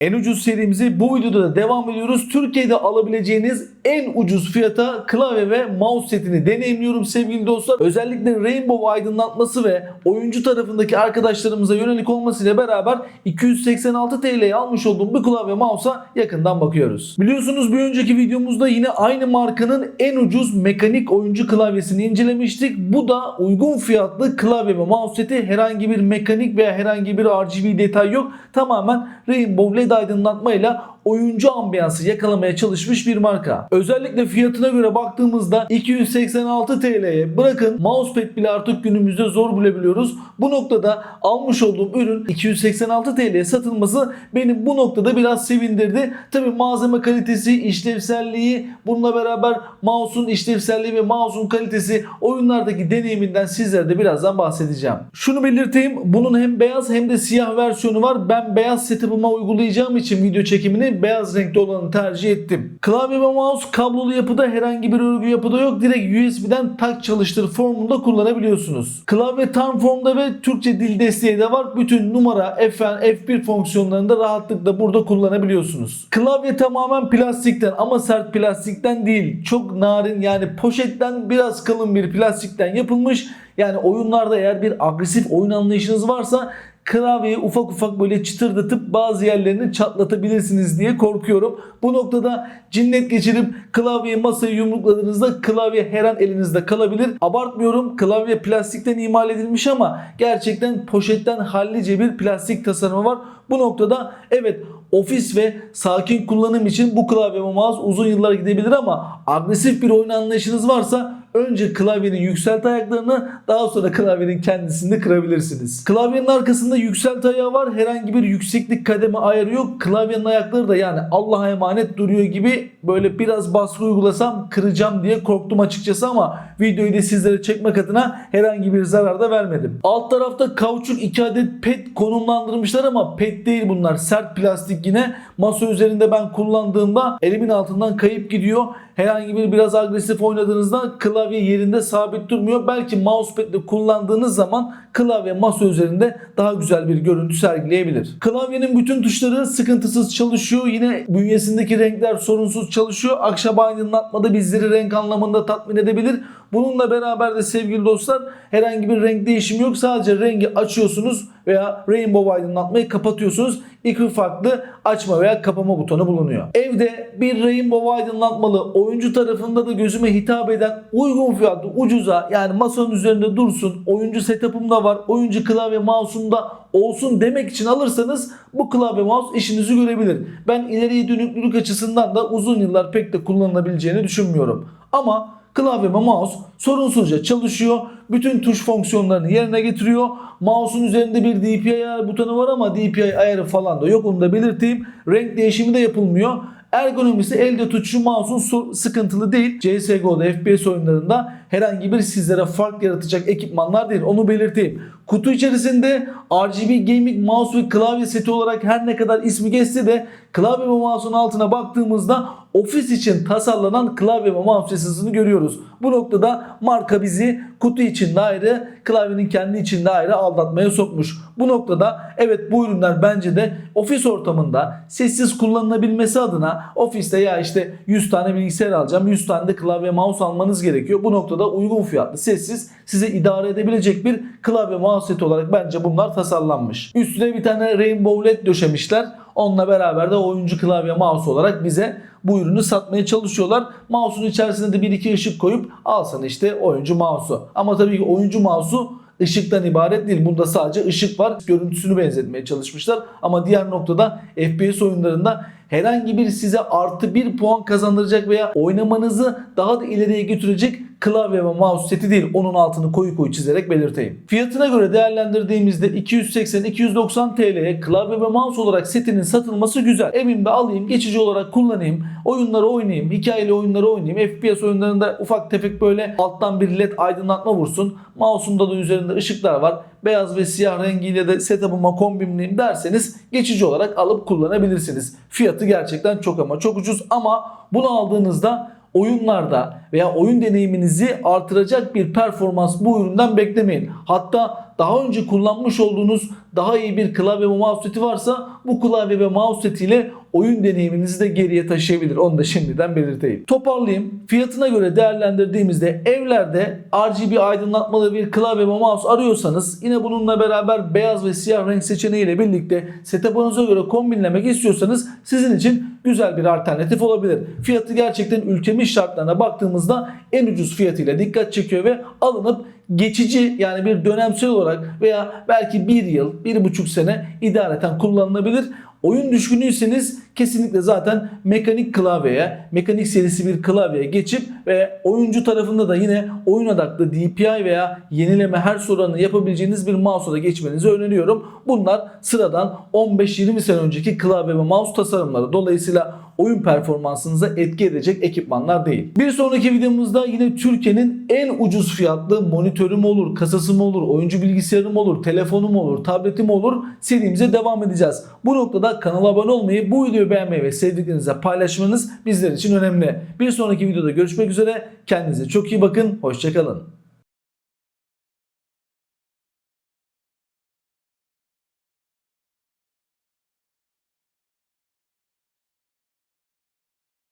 En ucuz serimizi bu videoda da devam ediyoruz. Türkiye'de alabileceğiniz en ucuz fiyata klavye ve mouse setini deneyimliyorum sevgili dostlar. Özellikle Rainbow aydınlatması ve oyuncu tarafındaki arkadaşlarımıza yönelik olmasıyla beraber 286 TL'ye almış olduğum bu klavye mouse'a yakından bakıyoruz. Biliyorsunuz bir önceki videomuzda yine aynı markanın en ucuz mekanik oyuncu klavyesini incelemiştik. Bu da uygun fiyatlı klavye ve mouse seti herhangi bir mekanik veya herhangi bir RGB detay yok. Tamamen Rainbow LED aydınlatmayla oyuncu ambiyansı yakalamaya çalışmış bir marka. Özellikle fiyatına göre baktığımızda 286 TL'ye bırakın mousepad bile artık günümüzde zor bulabiliyoruz. Bu noktada almış olduğum ürün 286 TL'ye satılması beni bu noktada biraz sevindirdi. Tabi malzeme kalitesi, işlevselliği bununla beraber mouse'un işlevselliği ve mouse'un kalitesi oyunlardaki deneyiminden sizlere de birazdan bahsedeceğim. Şunu belirteyim bunun hem beyaz hem de siyah versiyonu var. Ben beyaz setup'ıma uygulayacağım için video çekimini beyaz renkli olanı tercih ettim. Klavye ve mouse kablolu yapıda herhangi bir örgü yapıda yok. Direkt USB'den tak çalıştır formunda kullanabiliyorsunuz. Klavye tam formda ve Türkçe dil desteği de var. Bütün numara, FN, F1 fonksiyonlarını da rahatlıkla burada kullanabiliyorsunuz. Klavye tamamen plastikten ama sert plastikten değil. Çok narin yani poşetten biraz kalın bir plastikten yapılmış. Yani oyunlarda eğer bir agresif oyun anlayışınız varsa klavyeyi ufak ufak böyle çıtırdatıp bazı yerlerini çatlatabilirsiniz diye korkuyorum. Bu noktada cinnet geçirip klavyeyi masaya yumrukladığınızda klavye her an elinizde kalabilir. Abartmıyorum klavye plastikten imal edilmiş ama gerçekten poşetten hallice bir plastik tasarımı var. Bu noktada evet ofis ve sakin kullanım için bu klavye ve mouse uzun yıllar gidebilir ama agresif bir oyun anlayışınız varsa önce klavyenin yükselti ayaklarını daha sonra klavyenin kendisini kırabilirsiniz. Klavyenin arkasında yükselti ayağı var. Herhangi bir yükseklik kademe ayarı yok. Klavyenin ayakları da yani Allah'a emanet duruyor gibi böyle biraz baskı uygulasam kıracağım diye korktum açıkçası ama videoyu da sizlere çekmek adına herhangi bir zarar da vermedim. Alt tarafta kauçuk 2 adet pet konumlandırmışlar ama pet değil bunlar. Sert plastik yine. Masa üzerinde ben kullandığımda elimin altından kayıp gidiyor. Herhangi bir biraz agresif oynadığınızda klavye yerinde sabit durmuyor. Belki mousepad'le kullandığınız zaman klavye masa üzerinde daha güzel bir görüntü sergileyebilir. Klavyenin bütün tuşları sıkıntısız çalışıyor. Yine bünyesindeki renkler sorunsuz çalışıyor. Akşam aydınlatmada bizleri renk anlamında tatmin edebilir. Bununla beraber de sevgili dostlar herhangi bir renk değişimi yok. Sadece rengi açıyorsunuz veya rainbow aydınlatmayı kapatıyorsunuz. İki farklı açma veya kapama butonu bulunuyor. Evde bir rainbow aydınlatmalı oyuncu tarafında da gözüme hitap eden uygun fiyatlı ucuza yani masanın üzerinde dursun oyuncu setup'ım da var oyuncu klavye mouse'um da olsun demek için alırsanız bu klavye mouse işinizi görebilir. Ben ileriye dönüklülük açısından da uzun yıllar pek de kullanılabileceğini düşünmüyorum. Ama klavye ve mouse sorunsuzca çalışıyor. Bütün tuş fonksiyonlarını yerine getiriyor. Mouse'un üzerinde bir DPI ayar butonu var ama DPI ayarı falan da yok onu da belirteyim. Renk değişimi de yapılmıyor. Ergonomisi elde tutuşu mouse'un sıkıntılı değil. CSGO'da FPS oyunlarında herhangi bir sizlere fark yaratacak ekipmanlar değil. Onu belirteyim. Kutu içerisinde RGB Gaming mouse ve klavye seti olarak her ne kadar ismi geçse de klavye ve mouse'un altına baktığımızda ofis için tasarlanan klavye ve mouse sesini görüyoruz. Bu noktada marka bizi kutu içinde ayrı, klavyenin kendi içinde ayrı aldatmaya sokmuş. Bu noktada evet bu ürünler bence de ofis ortamında sessiz kullanılabilmesi adına ofiste ya işte 100 tane bilgisayar alacağım, 100 tane de klavye mouse almanız gerekiyor. Bu noktada uygun fiyatlı, sessiz, size idare edebilecek bir klavye mouse seti olarak bence bunlar tasarlanmış. Üstüne bir tane rainbow led döşemişler. Onunla beraber de oyuncu klavye mouse olarak bize bu ürünü satmaya çalışıyorlar. Mouse'un içerisine de bir iki ışık koyup alsan işte oyuncu mouse'u. Ama tabii ki oyuncu mouse'u ışıktan ibaret değil. Bunda sadece ışık var. Görüntüsünü benzetmeye çalışmışlar. Ama diğer noktada FPS oyunlarında herhangi bir size artı bir puan kazandıracak veya oynamanızı daha da ileriye götürecek klavye ve mouse seti değil. Onun altını koyu koyu çizerek belirteyim. Fiyatına göre değerlendirdiğimizde 280-290 TL'ye klavye ve mouse olarak setinin satılması güzel. Evimde alayım, geçici olarak kullanayım, oyunları oynayayım, hikayeli oyunları oynayayım. FPS oyunlarında ufak tefek böyle alttan bir led aydınlatma vursun. Mouse'umda da üzerinde ışıklar var. Beyaz ve siyah rengiyle de setup'ıma kombinleyeyim derseniz geçici olarak alıp kullanabilirsiniz. Fiyatı gerçekten çok ama çok ucuz ama bunu aldığınızda oyunlarda veya oyun deneyiminizi artıracak bir performans bu üründen beklemeyin. Hatta daha önce kullanmış olduğunuz daha iyi bir klavye ve mouse seti varsa bu klavye ve mouse setiyle oyun deneyiminizi de geriye taşıyabilir. Onu da şimdiden belirteyim. Toparlayayım. Fiyatına göre değerlendirdiğimizde evlerde RGB aydınlatmalı bir klavye ve mouse arıyorsanız yine bununla beraber beyaz ve siyah renk seçeneğiyle birlikte setup'ınıza göre kombinlemek istiyorsanız sizin için güzel bir alternatif olabilir. Fiyatı gerçekten ülkemiz şartlarına baktığımızda en ucuz fiyatıyla dikkat çekiyor ve alınıp geçici yani bir dönemsel olarak veya belki bir yıl, bir buçuk sene idareten kullanılabilir. Oyun düşkünüyseniz kesinlikle zaten mekanik klavyeye, mekanik serisi bir klavyeye geçip ve oyuncu tarafında da yine oyun odaklı DPI veya yenileme her oranını yapabileceğiniz bir mouse'a da geçmenizi öneriyorum. Bunlar sıradan 15-20 sene önceki klavye ve mouse tasarımları. Dolayısıyla oyun performansınıza etki edecek ekipmanlar değil. Bir sonraki videomuzda yine Türkiye'nin en ucuz fiyatlı monitörüm olur, kasası olur, oyuncu bilgisayarım olur, telefonum olur, tabletim olur serimize devam edeceğiz. Bu noktada kanala abone olmayı, bu videoyu beğenmeyi ve sevdiklerinizle paylaşmanız bizler için önemli. Bir sonraki videoda görüşmek üzere. Kendinize çok iyi bakın. Hoşçakalın.